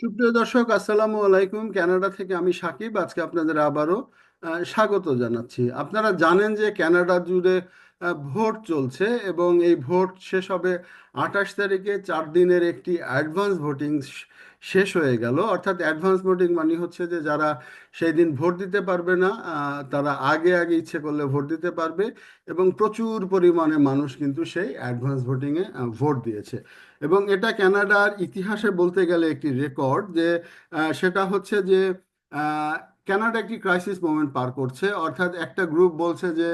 সুপ্রিয় দর্শক, আসসালামু আলাইকুম। কানাডা থেকে আমি সাকিব। আজকে আপনাদের আবারও স্বাগত জানাচ্ছি। আপনারা জানেন যে ক্যানাডা জুড়ে ভোট চলছে এবং এই ভোট শেষ হবে আঠাশ তারিখে। চার দিনের একটি অ্যাডভান্স ভোটিং শেষ হয়ে গেল। অর্থাৎ অ্যাডভান্স ভোটিং মানে হচ্ছে যে যারা সেই দিন ভোট দিতে পারবে না তারা আগে আগে ইচ্ছে করলে ভোট দিতে পারবে এবং প্রচুর পরিমাণে মানুষ কিন্তু সেই অ্যাডভান্স ভোটিংয়ে ভোট দিয়েছে। এবং এটা ক্যানাডার ইতিহাসে বলতে গেলে একটি রেকর্ড যে সেটা হচ্ছে যে কানাডা একটি ক্রাইসিস মোমেন্ট পার করছে। অর্থাৎ একটা গ্রুপ বলছে যে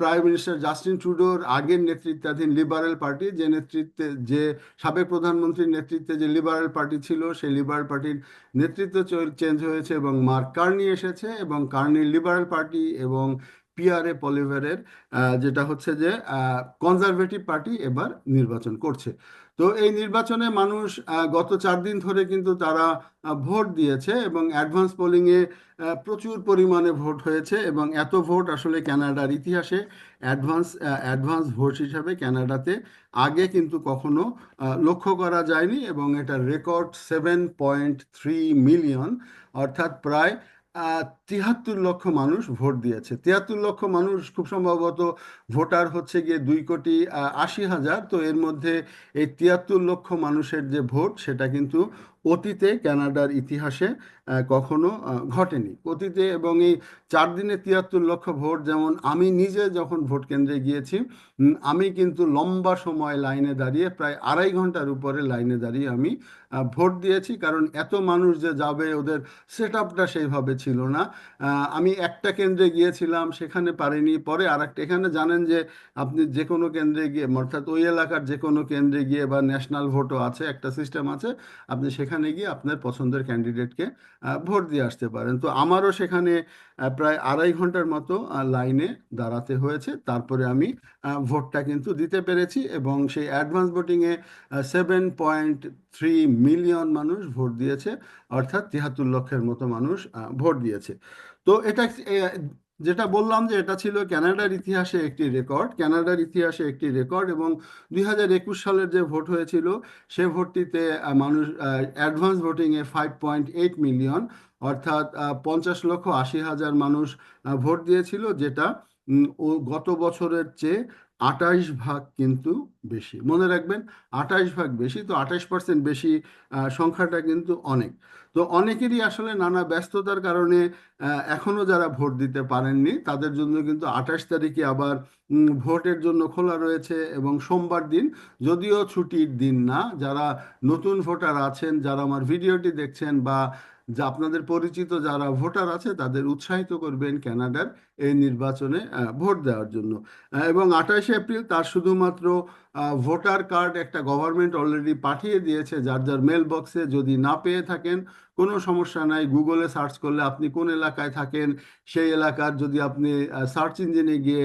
প্রাইম মিনিস্টার জাস্টিন ট্রুডোর আগের নেতৃত্বাধীন লিবারেল পার্টি যে নেতৃত্বে, যে সাবেক প্রধানমন্ত্রীর নেতৃত্বে যে লিবারেল পার্টি ছিল, সেই লিবারেল পার্টির নেতৃত্ব চেঞ্জ হয়েছে এবং মার্ক কার্নি এসেছে এবং কার্নির লিবারেল পার্টি এবং পিআরএ পলিভারের যেটা হচ্ছে যে কনজারভেটিভ পার্টি এবার নির্বাচন করছে। তো এই নির্বাচনে মানুষ গত চার দিন ধরে কিন্তু তারা ভোট দিয়েছে এবং অ্যাডভান্স পোলিংয়ে প্রচুর পরিমাণে ভোট হয়েছে এবং এত ভোট আসলে কানাডার ইতিহাসে অ্যাডভান্স অ্যাডভান্স ভোট হিসাবে ক্যানাডাতে আগে কিন্তু কখনো লক্ষ্য করা যায়নি এবং এটা record seven point three million, অর্থাৎ প্রায় তিয়াত্তর লক্ষ মানুষ ভোট দিয়েছে। তিয়াত্তর লক্ষ মানুষ খুব সম্ভবত ভোটার হচ্ছে গিয়ে দুই কোটি আশি হাজার। তো এর মধ্যে এই তিয়াত্তর লক্ষ মানুষের যে ভোট, সেটা কিন্তু অতীতে কানাডার ইতিহাসে কখনো ঘটেনি। অতীতে এবং এই চার দিনে তিয়াত্তর লক্ষ ভোট, যেমন আমি নিজে যখন ভোট কেন্দ্রে গিয়েছি আমি কিন্তু লম্বা সময় লাইনে দাঁড়িয়ে, প্রায় আড়াই ঘণ্টার উপরে লাইনে দাঁড়িয়ে আমি ভোট দিয়েছি। কারণ এত মানুষ যে যাবে, ওদের সেট আপটা সেইভাবে ছিল না। আমি একটা কেন্দ্রে গিয়েছিলাম, সেখানে পারিনি। পরে আর একটা এখানে জানেন যে আপনি যে কোনো কেন্দ্রে গিয়ে, অর্থাৎ ওই এলাকার যে কোনো কেন্দ্রে গিয়ে বা ন্যাশনাল ভোটও আছে, একটা সিস্টেম আছে, আপনি সেখানে গিয়ে আপনার পছন্দের ক্যান্ডিডেটকে ভোট দিয়ে আসতে পারেন। তো আমারও সেখানে প্রায় আড়াই ঘণ্টার মতো লাইনে দাঁড়াতে হয়েছে। তারপরে আমি ভোটটা কিন্তু দিতে পেরেছি এবং সেই অ্যাডভান্স ভোটিংয়ে সেভেন পয়েন্ট থ্রি মিলিয়ন মানুষ ভোট দিয়েছে, অর্থাৎ তিয়াত্তর লক্ষের মতো মানুষ ভোট দিয়েছে। তো এটা যেটা বললাম যে এটা ছিল কানাডার ইতিহাসে একটি রেকর্ড। কানাডার ইতিহাসে একটি রেকর্ড এবং দুই হাজার একুশ সালের যে ভোট হয়েছিল, সে ভোটটিতে মানুষ অ্যাডভান্স ভোটিংয়ে ফাইভ পয়েন্ট এইট মিলিয়ন অর্থাৎ পঞ্চাশ লক্ষ আশি হাজার মানুষ ভোট দিয়েছিল, যেটা ও গত বছরের চেয়ে আটাইশ ভাগ কিন্তু বেশি। মনে রাখবেন আটাইশ ভাগ বেশি, তো আঠাইশ পার্সেন্ট বেশি সংখ্যাটা কিন্তু অনেক। তো অনেকেরই আসলে নানা ব্যস্ততার কারণে এখনও যারা ভোট দিতে পারেননি, তাদের জন্য কিন্তু আঠাশ তারিখে আবার ভোটের জন্য খোলা রয়েছে এবং সোমবার দিন, যদিও ছুটির দিন না, যারা নতুন ভোটার আছেন, যারা আমার ভিডিওটি দেখছেন বা যা আপনাদের পরিচিত যারা ভোটার আছে, তাদের উৎসাহিত করবেন কানাডার এই নির্বাচনে ভোট দেওয়ার জন্য। এবং আঠাশে এপ্রিল তার শুধুমাত্র ভোটার কার্ড একটা গভর্নমেন্ট অলরেডি পাঠিয়ে দিয়েছে, যার যার মেল বক্সে যদি না পেয়ে থাকেন কোনো সমস্যা নাই। গুগলে সার্চ করলে আপনি কোন এলাকায় থাকেন, সেই এলাকার যদি আপনি সার্চ ইঞ্জিনে গিয়ে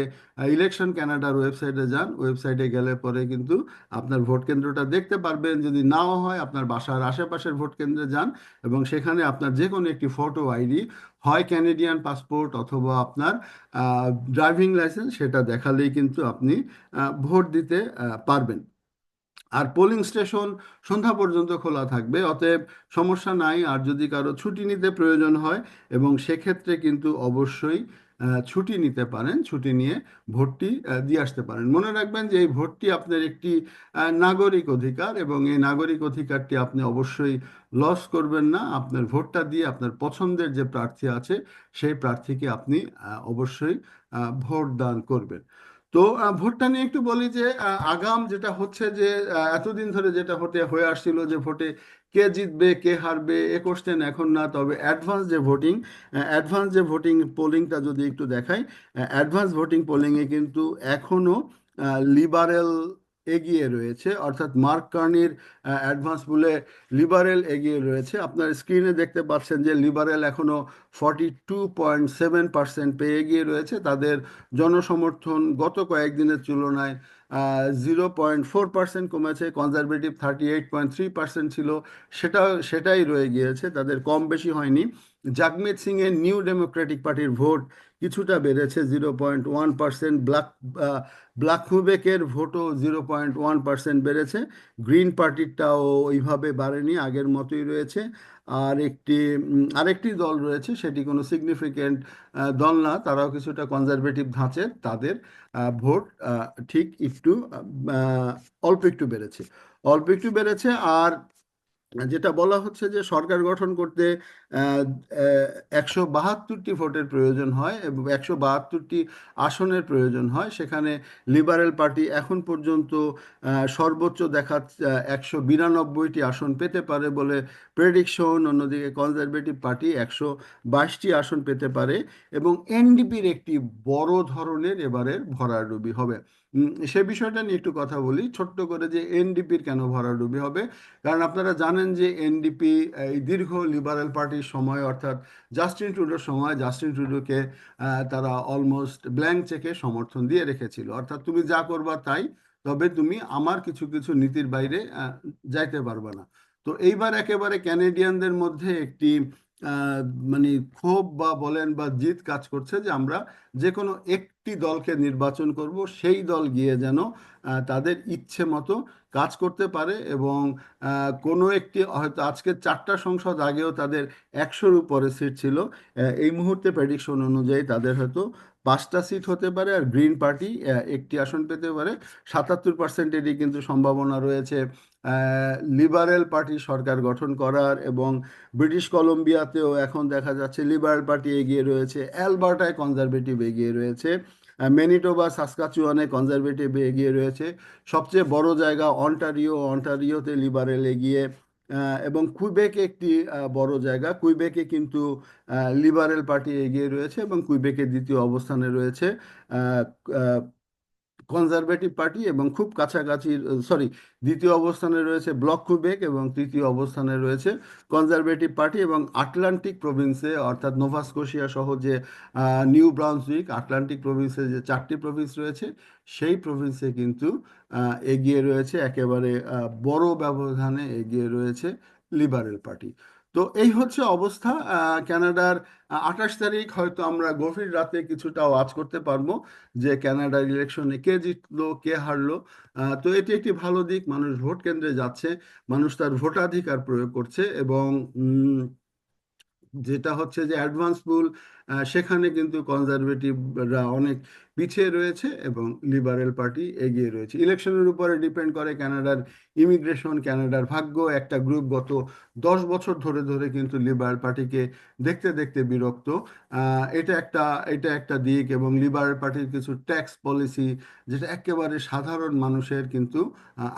ইলেকশন ক্যানাডার ওয়েবসাইটে যান ওয়েবসাইটে গেলে পরে কিন্তু আপনার ভোট কেন্দ্রটা দেখতে পারবেন। যদি নাও হয়, আপনার বাসার আশেপাশের ভোট কেন্দ্রে যান এবং সেখানে আপনার যে কোনো একটি ফটো আইডি হয় ক্যানেডিয়ান পাসপোর্ট অথবা আপনার ড্রাইভিং লাইসেন্স সেটা দেখালেই কিন্তু আপনি ভোট দিতে পারবেন। আর পোলিং স্টেশন সন্ধ্যা পর্যন্ত খোলা থাকবে। অতএব সমস্যা নাই, আর যদি কারও ছুটি নিতে প্রয়োজন হয় এবং সেক্ষেত্রে কিন্তু অবশ্যই ছুটি নিতে পারেন, ছুটি নিয়ে ভোটটি দিয়ে আসতে পারেন। মনে রাখবেন যে এই ভোটটি আপনার একটি নাগরিক অধিকার এবং এই নাগরিক অধিকারটি আপনি অবশ্যই লস করবেন না। আপনার ভোটটা দিয়ে আপনার পছন্দের যে প্রার্থী আছে, সেই প্রার্থীকে আপনি অবশ্যই ভোট দান করবেন। তো ভোটটা নিয়ে একটু বলি যে আগাম যেটা হচ্ছে যে এতদিন ধরে যেটা হতে হয়ে আসছিল যে ভোটে কে জিতবে, কে হারবে, এ কোশ্চেন এখন না। তবে অ্যাডভান্স যে ভোটিং অ্যাডভান্স যে ভোটিং পোলিংটা যদি একটু দেখাই অ্যাডভান্স ভোটিং পোলিংয়ে কিন্তু এখনও লিবারেল এগিয়ে রয়েছে, অর্থাৎ মার্ক কার্নির অ্যাডভান্স বলে লিবারেল এগিয়ে রয়েছে। আপনার স্ক্রিনে দেখতে পাচ্ছেন যে লিবারেল এখনও forty two point seven percent পেয়ে এগিয়ে রয়েছে। তাদের জনসমর্থন গত কয়েকদিনের তুলনায় জিরো পয়েন্ট ফোর পার্সেন্ট কমেছে। Conservative thirty eight point three percent ছিল। সেটা সেটাই রয়ে গিয়েছে। তাদের কম বেশি হয়নি। জাগমিত সিং এর নিউ ডেমোক্রেটিক পার্টির ভোট কিছুটা বেড়েছে, zero point one percent. Bloc হুবেকের ভোটও জিরো পয়েন্ট ওয়ান পার্সেন্ট বেড়েছে। গ্রিন পার্টিরটাও ওইভাবে বাড়েনি, আগের মতোই রয়েছে। আর একটি আরেকটি দল রয়েছে, সেটি কোনো সিগনিফিকেন্ট দল না, তারাও কিছুটা কনজারভেটিভ ধাঁচের তাদের ভোট ঠিক একটু অল্প একটু বেড়েছে। অল্প একটু বেড়েছে, আর যেটা বলা হচ্ছে যে সরকার গঠন করতে একশো বাহাত্তরটি ভোটের প্রয়োজন হয় এবং একশো বাহাত্তরটি আসনের প্রয়োজন হয়। সেখানে লিবারেল পার্টি এখন পর্যন্ত সর্বোচ্চ দেখা একশো বিরানব্বইটি আসন পেতে পারে বলে প্রেডিকশন অন্যদিকে কনজারভেটিভ পার্টি একশো বাইশটি আসন পেতে পারে এবং এনডিপির একটি বড় ধরনের এবারের ভরাডুবি হবে। সে বিষয়টা নিয়ে একটু কথা বলি। ছোট্ট করে যে এনডিপির কেন ভরাডুবি হবে? কারণ আপনারা জানেন যে এনডিপি এই দীর্ঘ লিবারেল পার্টির সময় অর্থাৎ জাস্টিন ট্রুডোর সময় জাস্টিন ট্রুডোকে তারা অলমোস্ট ব্ল্যাঙ্ক চেকে সমর্থন দিয়ে রেখেছিল। অর্থাৎ তুমি যা করবা তাই, তবে তুমি আমার কিছু কিছু নীতির বাইরে যাইতে পারবে না। তো এইবার একেবারে ক্যানেডিয়ানদের মধ্যে একটি মানে ক্ষোভ বা বলেন বা জিত কাজ করছে যে আমরা যে কোনো একটি দলকে নির্বাচন করব, সেই দল গিয়ে যেন তাদের ইচ্ছে মতো কাজ করতে পারে এবং কোনো একটি হয়তো আজকে চারটা সংসদ আগেও তাদের একশোর উপরে সিট ছিল। এই মুহূর্তে প্রেডিকশন অনুযায়ী তাদের হয়তো পাঁচটা সিট হতে পারে আর গ্রিন পার্টি একটি আসন পেতে পারে। সাতাত্তর পার্সেন্টেরই কিন্তু সম্ভাবনা রয়েছে। লিবারেল পার্টি সরকার গঠন করার এবং ব্রিটিশ কলম্বিয়াতেও এখন দেখা যাচ্ছে লিবারেল পার্টি এগিয়ে রয়েছে। অ্যালবার্টায় কনজারভেটিভ এগিয়ে রয়েছে। মেনিটোবা সাসকাচুয়ানে কনজারভেটিভ এগিয়ে রয়েছে। সবচেয়ে বড় জায়গা অন্টারিও অন্টারিওতে লিবারেল এগিয়ে এবং কুইবেক একটি বড় জায়গা। কুইবেকে কিন্তু লিবারেল পার্টি এগিয়ে রয়েছে এবং কুইবেকে দ্বিতীয় অবস্থানে রয়েছে কনজারভেটিভ পার্টি এবং খুব কাছাকাছি সরি দ্বিতীয় অবস্থানে রয়েছে ব্লক কুবেক এবং তৃতীয় অবস্থানে রয়েছে কনজারভেটিভ পার্টি এবং আটলান্টিক প্রভিন্সে অর্থাৎ নোভাস্কোশিয়া সহ যে নিউ ব্রাউন্সউইক আটলান্টিক প্রভিন্সে যে চারটি প্রভিন্স রয়েছে, সেই প্রভিন্সে কিন্তু এগিয়ে রয়েছে, একেবারে বড় ব্যবধানে এগিয়ে রয়েছে লিবারেল পার্টি তো এই হচ্ছে অবস্থা। ক্যানাডার আঠাশ তারিখ হয়তো আমরা গভীর রাতে কিছুটা ওয়াচ করতে পারব যে ক্যানাডার ইলেকশনে কে জিতলো, কে হারলো। তো এটি একটি ভালো দিক। মানুষ ভোট কেন্দ্রে যাচ্ছে, মানুষ তার ভোটাধিকার প্রয়োগ করছে এবং যেটা হচ্ছে যে অ্যাডভান্স পুল সেখানে কিন্তু কনজারভেটিভরা অনেক পিছিয়ে রয়েছে এবং লিবারেল পার্টি এগিয়ে রয়েছে। ইলেকশনের উপরে ডিপেন্ড করে ক্যানাডার ইমিগ্রেশন ক্যানাডার ভাগ্য। একটা গ্রুপ গত দশ বছর ধরে ধরে কিন্তু লিবারেল পার্টিকে দেখতে দেখতে বিরক্ত। এটা একটা এটা একটা দিক এবং লিবারেল পার্টির কিছু ট্যাক্স পলিসি যেটা একেবারে সাধারণ মানুষের কিন্তু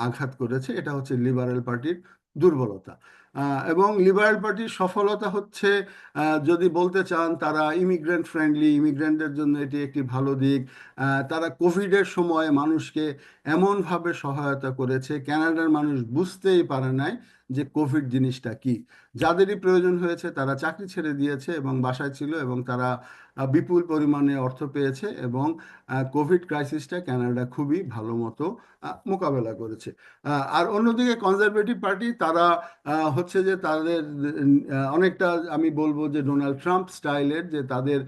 আঘাত করেছে, এটা হচ্ছে লিবারেল পার্টির দুর্বলতা। এবং লিবারেল পার্টির সফলতা হচ্ছে যদি বলতে চান তারা ইমিগ্রেন্ট ফ্রেন্ডলি ইমিগ্রেন্টদের জন্য এটি একটি ভালো দিক। তারা কোভিডের সময় মানুষকে এমনভাবে সহায়তা করেছে ক্যানাডার মানুষ বুঝতেই পারে নাই যে কোভিড জিনিসটা কি? যাদেরই প্রয়োজন হয়েছে তারা চাকরি ছেড়ে দিয়েছে এবং বাসায় ছিল এবং তারা বিপুল পরিমাণে অর্থ পেয়েছে এবং কোভিড ক্রাইসিসটা ক্যানাডা খুবই ভালো মতো মোকাবেলা করেছে। আর অন্যদিকে কনজারভেটিভ পার্টি তারা হচ্ছে যে তাদের অনেকটা আমি বলব যে ডোনাল্ড ট্রাম্প স্টাইলের যে তাদের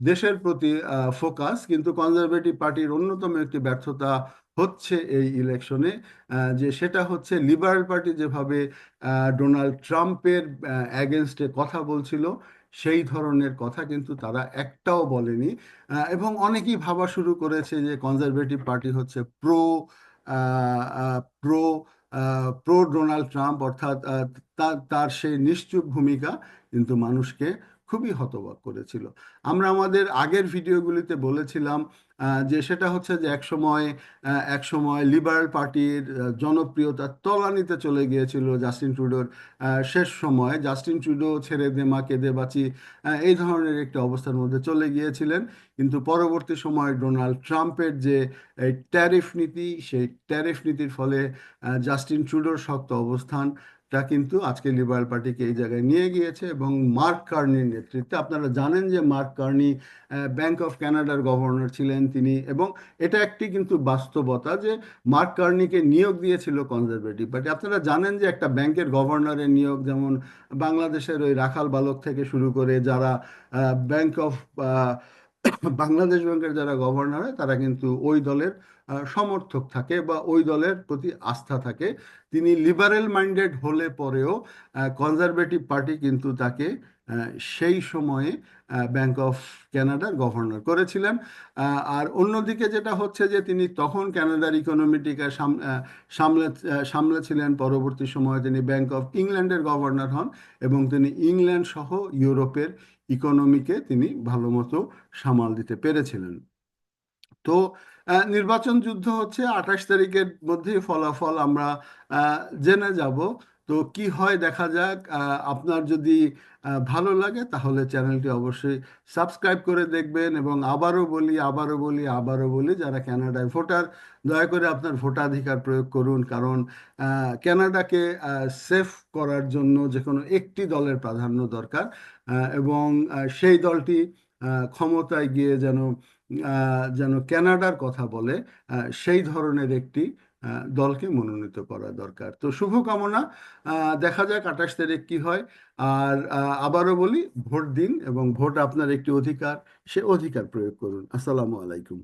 দেশের প্রতি ফোকাস কিন্তু কনজারভেটিভ পার্টির অন্যতম একটি ব্যর্থতা হচ্ছে এই ইলেকশনে যে সেটা হচ্ছে লিবারেল পার্টি যেভাবে ডোনাল্ড ট্রাম্পের অ্যাগেনস্টে কথা বলছিল, সেই ধরনের কথা কিন্তু তারা একটাও বলেনি। এবং অনেকেই ভাবা শুরু করেছে যে কনজারভেটিভ পার্টি হচ্ছে pro pro pro Donald Trump অর্থাৎ তার সেই নিশ্চুপ ভূমিকা, কিন্তু মানুষকে খুবই হতবাক করেছিল। আমরা আমাদের আগের ভিডিওগুলিতে বলেছিলাম যে সেটা হচ্ছে যে একসময় একসময় লিবারেল পার্টির জনপ্রিয়তা তলানিতে চলে গিয়েছিল জাস্টিন ট্রুডোর শেষ সময়। জাস্টিন ট্রুডো ছেড়ে দে মা কেঁদে বাঁচি এই ধরনের একটি অবস্থার মধ্যে চলে গিয়েছিলেন। কিন্তু পরবর্তী সময় ডোনাল্ড ট্রাম্পের যে ট্যারিফ নীতি, সেই ট্যারিফ নীতির ফলে জাস্টিন ট্রুডোর শক্ত অবস্থান তা কিন্তু আজকে লিবারেল পার্টিকে এই জায়গায় নিয়ে গিয়েছে এবং মার্ক কার্নির নেতৃত্বে আপনারা জানেন যে মার্ক কার্নি ব্যাংক অফ ক্যানাডার গভর্নর ছিলেন তিনি এবং এটা একটি কিন্তু বাস্তবতা যে মার্ক কার্নিকে নিয়োগ দিয়েছিল কনজারভেটিভ পার্টি আপনারা জানেন যে একটা ব্যাংকের গভর্নরের নিয়োগ যেমন বাংলাদেশের ওই রাখাল বালক থেকে শুরু করে যারা ব্যাংক অফ বাংলাদেশ ব্যাংকের যারা গভর্নর হয় তারা কিন্তু ওই দলের সমর্থক থাকে বা ওই দলের প্রতি আস্থা থাকে। তিনি লিবারেল মাইন্ডেড হলে পরেও কনজারভেটিভ পার্টি কিন্তু তাকে সেই সময়ে ব্যাংক অফ কানাডার গভর্নর করেছিলেন। আর অন্যদিকে যেটা হচ্ছে যে তিনি তখন ক্যানাডার ইকোনমিটিকে সামলে সামলেছিলেন। পরবর্তী সময়ে তিনি ব্যাংক অফ ইংল্যান্ডের গভর্নর হন এবং তিনি ইংল্যান্ড সহ ইউরোপের ইকোনমিকে তিনি ভালো মতো সামাল দিতে পেরেছিলেন। তো নির্বাচন যুদ্ধ হচ্ছে আঠাশ তারিখের মধ্যেই ফলাফল আমরা জেনে যাব। তো কি হয় দেখা যাক আপনার যদি ভালো লাগে তাহলে চ্যানেলটি অবশ্যই সাবস্ক্রাইব করে দেখবেন এবং আবারও বলি আবারও বলি আবারও বলি, যারা কানাডায় ভোটার, দয়া করে আপনার ভোটাধিকার প্রয়োগ করুন। কারণ ক্যানাডাকে সেফ করার জন্য যে কোনো একটি দলের প্রাধান্য দরকার এবং সেই দলটি ক্ষমতায় গিয়ে যেন যেন ক্যানাডার কথা বলে সেই ধরনের একটি দলকে মনোনীত করা দরকার। তো শুভকামনা দেখা যাক আঠাশ তারিখ কি হয়। আর আবারও বলি, ভোট দিন এবং ভোট আপনার একটি অধিকার, সে অধিকার প্রয়োগ করুন। আসসালামু আলাইকুম।